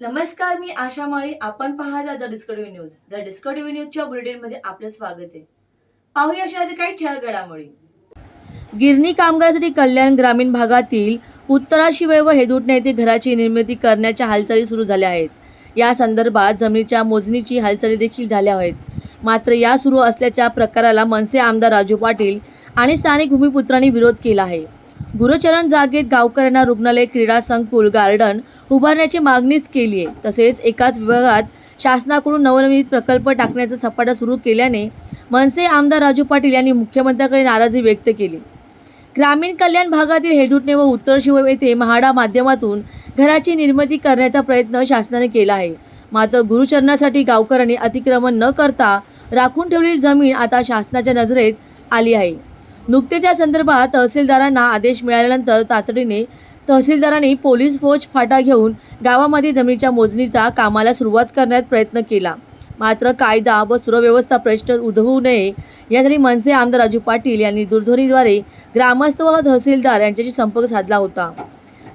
नमस्कार मी आशा माळी. आपण पाहता the Discovery news. The Discovery न्यूजच्या बुलेटिनमध्ये आपलं स्वागत आहे. पाहूया अशा काही ठळक घडामोडी गिरणी कामगारांसाठी कल्याण ग्रामीण भागातील उत्तराशिवाय व हेदुटणे येथे घराची निर्मिती करण्याच्या हालचाली सुरू झाल्या आहेत. या संदर्भात जमिनीच्या मोजणीची हालचाली देखील झाल्या आहेत. मात्र या सुरू असल्याच्या प्रकाराला मनसे आमदार राजू पाटील आणि स्थानिक भूमिपुत्रांनी विरोध केला आहे. गुरुचरण जागेत गावकऱ्यांना रुग्णालय क्रीडा संकुल गार्डन उभारण्याची मागणीच केली आहे तसेच एकाच विभागात शासनाकडून नवनवीन प्रकल्प टाकण्याचा सपाटा सुरू केल्याने मनसे आमदार राजू पाटील यांनी मुख्यमंत्र्यांकडे नाराजी व्यक्त केली. ग्रामीण कल्याण भागातील हेडुटणे व उत्तर शिव येथे महाडा माध्यमातून घराची निर्मिती करण्याचा प्रयत्न शासनाने केला आहे. मात्र गुरुचरणासाठी गावकऱ्यांनी अतिक्रमण न करता राखून ठेवलेली जमीन आता शासनाच्या नजरेत आली आहे. नुकतेच या संदर्भात तहसीलदारांना आदेश मिळाल्यानंतर तातडीने तहसीलदारांनी पोलीस फौज फाटा घेऊन गावामध्ये जमिनीच्या मोजणीचा कामाला सुरुवात करण्यात प्रयत्न केला. मात्र कायदा व सुव्यवस्था प्रश्न उद्भवू नये यासाठी मनसे आमदार राजू पाटील यांनी दूरध्वनीद्वारे ग्रामस्थ व तहसीलदार यांच्याशी संपर्क साधला होता.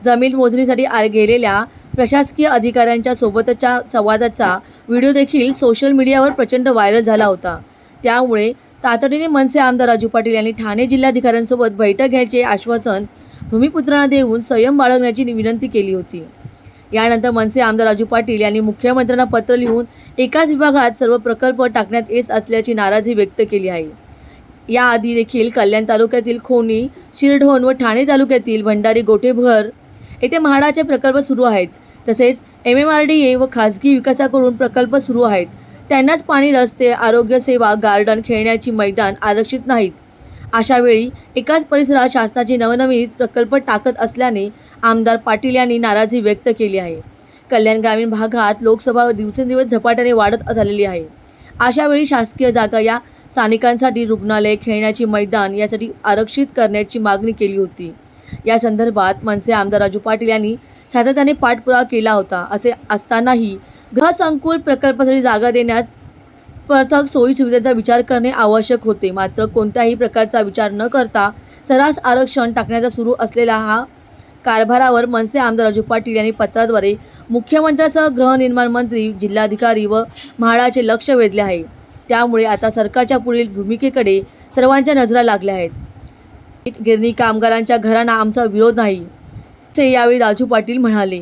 जमीन मोजणीसाठी आ- गेलेल्या प्रशासकीय अधिकाऱ्यांच्या सोबतच्या संवादाचा व्हिडिओ देखील सोशल मीडियावर प्रचंड व्हायरल झाला होता. त्यामुळे तातडीने मनसे आमदार राजू पाटील यांनी ठाणे जिल्हाधिकाऱ्यांसोबत बैठक घ्यायचे आश्वासन भूमिपुत्रांना देऊन संयम बाळगण्याची विनंती केली होती. यानंतर मनसे आमदार राजू पाटील यांनी मुख्यमंत्र्यांना पत्र लिहून एकाच विभागात सर्व प्रकल्प टाकण्यात येत असल्याची नाराजी व्यक्त केली आहे. याआधी देखील कल्याण तालुक्यातील खोनी शिरढोण व ठाणे तालुक्यातील भंडारी गोटेभर येथे म्हाडाचे प्रकल्प सुरू आहेत. तसेच M M R D A व खाजगी विकासाकडून प्रकल्प सुरू आहेत. त्यांनाच पाणी रस्ते आरोग्यसेवा गार्डन खेळण्याची मैदान आरक्षित नाहीत. अशा वेळी एकाच परिसरात शासनाचे नवनवीन प्रकल्प टाकत असल्याने आमदार पाटील यांनी नाराजी व्यक्त केली आहे. कल्याण ग्रामीण भागात लोकसभा दिवसेंदिवस झपाट्याने वाढत झालेली आहे. अशा वेळी शासकीय जागा या स्थानिकांसाठी रुग्णालय खेळण्याची मैदान यासाठी आरक्षित करण्याची मागणी केली होती. या संदर्भात मनसे आमदार राजू पाटील यांनी सातत्याने पाठपुरावा केला होता असे असतानाही ग्रहसंकुल प्रकल्पासाठी जागा देण्यात पृथक सोयी सुविधेचा विचार करणे आवश्यक होते. मात्र कोणत्याही प्रकारचा विचार न करता सरास आरक्षण टाकण्याचा सुरू असलेला हा कारभारावर मनसे आमदार राजू पाटील यांनी पत्राद्वारे मुख्यमंत्र्यांसह गृहनिर्माण मंत्री जिल्हाधिकारी व म्हाडाचे लक्ष वेधले आहे. त्यामुळे आता सरकारच्या पुढील भूमिकेकडे सर्वांच्या नजरा लागल्या आहेत. गिरणी कामगारांच्या घरांना आमचा विरोध नाही असे यावेळी राजू पाटील म्हणाले.